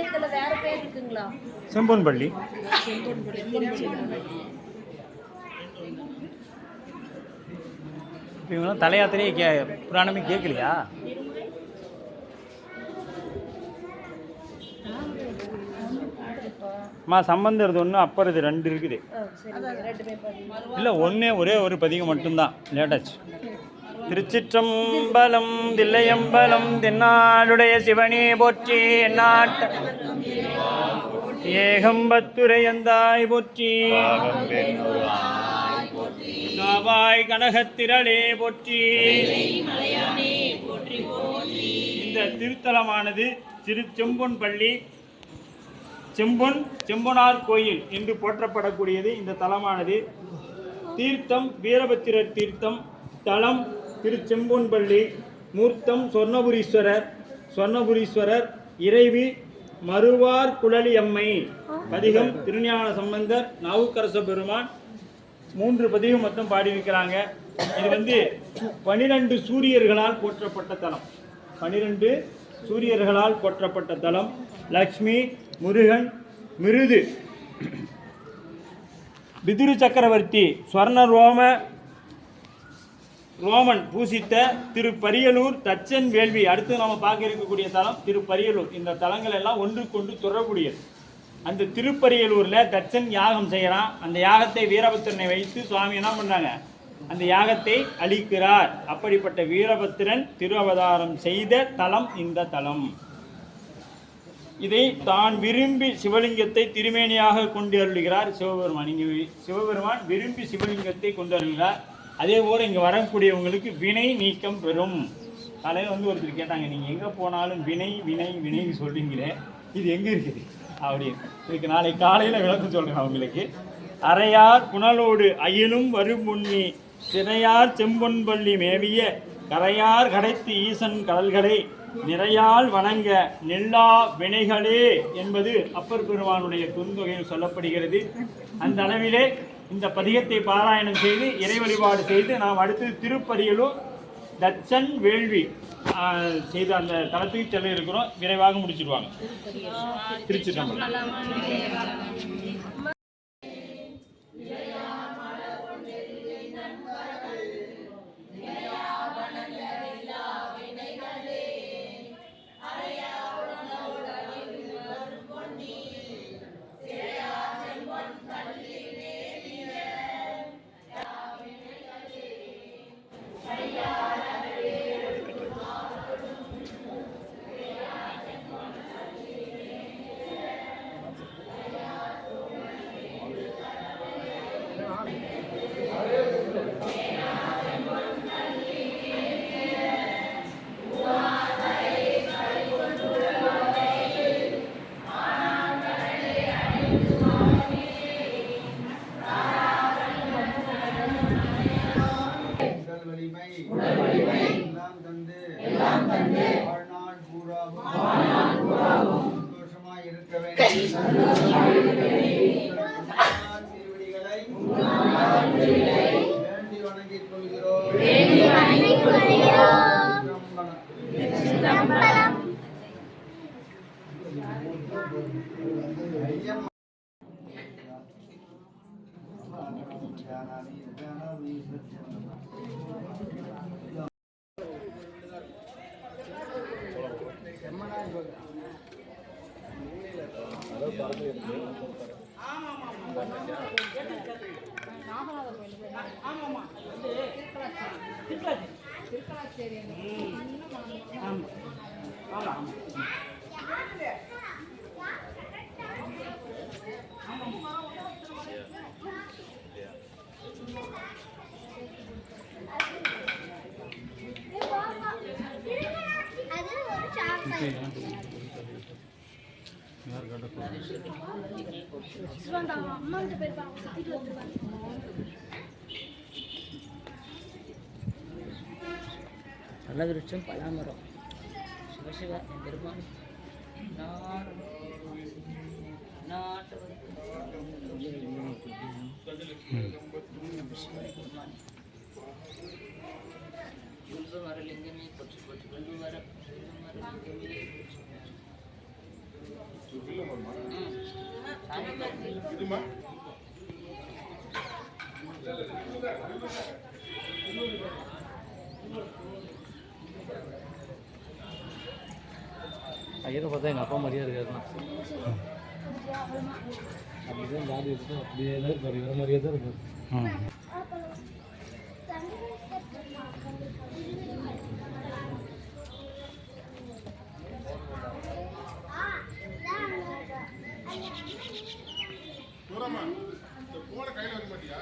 இதுல வேற பேர் இருக்குங்களா? செம்பொன்பள்ளி. இவங்களாம் தலையாத்திரையே கே புராணமே கேட்கலையா? அம்மா சம்பந்தம் இது ஒன்று அப்பர் இது ரெண்டு இருக்குது. இல்லை ஒன்றே ஒரே ஒரு பதிகம் மட்டும்தான். லேட்டாச்சு. திருச்சிற்றம்பலம் தில்லையம்பலம் தென்னாளுடைய சிவனே போற்றி நாட்ட ஏகம்பத்துரையந்தாய் போற்றி. காவாய் கனகத்திரளே போற்றி. இந்த திருத்தலமானது திரு செம்பொன்பள்ளி செம்பொன் செம்பொனார் கோயில் என்று போற்றப்படக்கூடியது இந்த தலமானது. தீர்த்தம் வீரபத்திரர் தீர்த்தம் தலம் திருச்செம்பொன்பள்ளி மூர்த்தம் சொர்ணபுரீஸ்வரர் சொர்ணபுரீஸ்வரர் இறைவி மறுவார் குழலி அம்மை பதிகம் திருஞான சம்பந்தர் நாவுக்கரச பெருமான். மூன்று பதிகம் மொத்தம் பாடியிருக்கிறாங்க. இது வந்து பனிரெண்டு சூரியர்களால் போற்றப்பட்ட தலம். பனிரெண்டு சூரியர்களால் போற்றப்பட்ட தலம். லக்ஷ்மி முருகன் மிருது. பிதுரு சக்கரவர்த்தி ஸ்வர்ண ரோம ரோமன் பூசித்த திருப்பரியலூர் தச்சன் வேள்வி அடுத்து நம்ம பார்க்க இருக்கக்கூடிய தலம் திருப்பரியலூர். இந்த தலங்கள் எல்லாம் ஒன்றுக்கொன்று தொடரக்கூடியது அந்த திருப்பரியலூரில் தச்சன் யாகம் செய்கிறான் அந்த யாகத்தை வீரபத்திரனை வைத்து சுவாமி என்ன பண்ணாங்க அந்த யாகத்தை அழிக்கிறார். அப்படிப்பட்ட வீரபத்திரன் திரு அவதாரம் செய்த தலம் இந்த தலம். இதை தான் விரும்பி சிவலிங்கத்தை திருமேனியாக கொண்டு அருள்கிறார் சிவபெருமான். இங்கே சிவபெருமான் விரும்பி சிவலிங்கத்தை கொண்டு அருள்கிறார். அதே போல் இங்கே வரக்கூடியவங்களுக்கு வினை நீக்கம் பெறும். காலையில் வந்து ஒருத்தர் கேட்டாங்க நீங்கள் எங்கே போனாலும் வினை வினை வினைன்னு சொல்கிறீங்களே இது எங்கே இருக்குது? அப்படின்னு. இதுக்கு நாளை காலையில் விளக்கம் சொல்கிறேன் அவங்களுக்கு அறையார் புனலோடு அயிலும் வருமுன்னி சிறையார் செம்பொன்பள்ளி மேவிய கரையார் கடைத்து ஈசன் கடல்களை நிறையால் வணங்க நெல்லா வினைகளே என்பது அப்பர் பெருமானுடைய குறுந்தொகையில் சொல்லப்படுகிறது. அந்த அளவிலே இந்த பதிகத்தை பாராயணம் செய்து இறை வழிபாடு செய்து நாம் அடுத்தது திருப்பதியிலும் தச்சன் வேள்வி செய்த செய்து அந்த தளத்துக்கு செல்ல இருக்கிறோம். விரைவாக முடிச்சிடுவாங்க திருச்சி ஆமா ஆமா. ஆமா ஜானாமி சத்யம் அது ஒரு சாக்லேட் சிவன் அம்மா கிட்ட போயிருப்பாங்க சுத்திட்டு வந்துருவாங்க பலவிருட்சம் பலாமரம் சிவசிவ பெருமான் பெருமான் வரலிங்கமே கொச்சு கொச்சு கொண்டு வர இன்பம் வரலிங்கமே போற்றி. ஐயரை பார்த்தா எங்கள் அப்பா மாதிரியே இருக்காருண்ணா. அப்படிதான் ஜாதி எடுத்து அப்படியே தான் இருப்பார். இவர மாதிரியே தான் இருப்பார். பத்திரமா இந்த போன கையில் வைக்க மாட்டியா?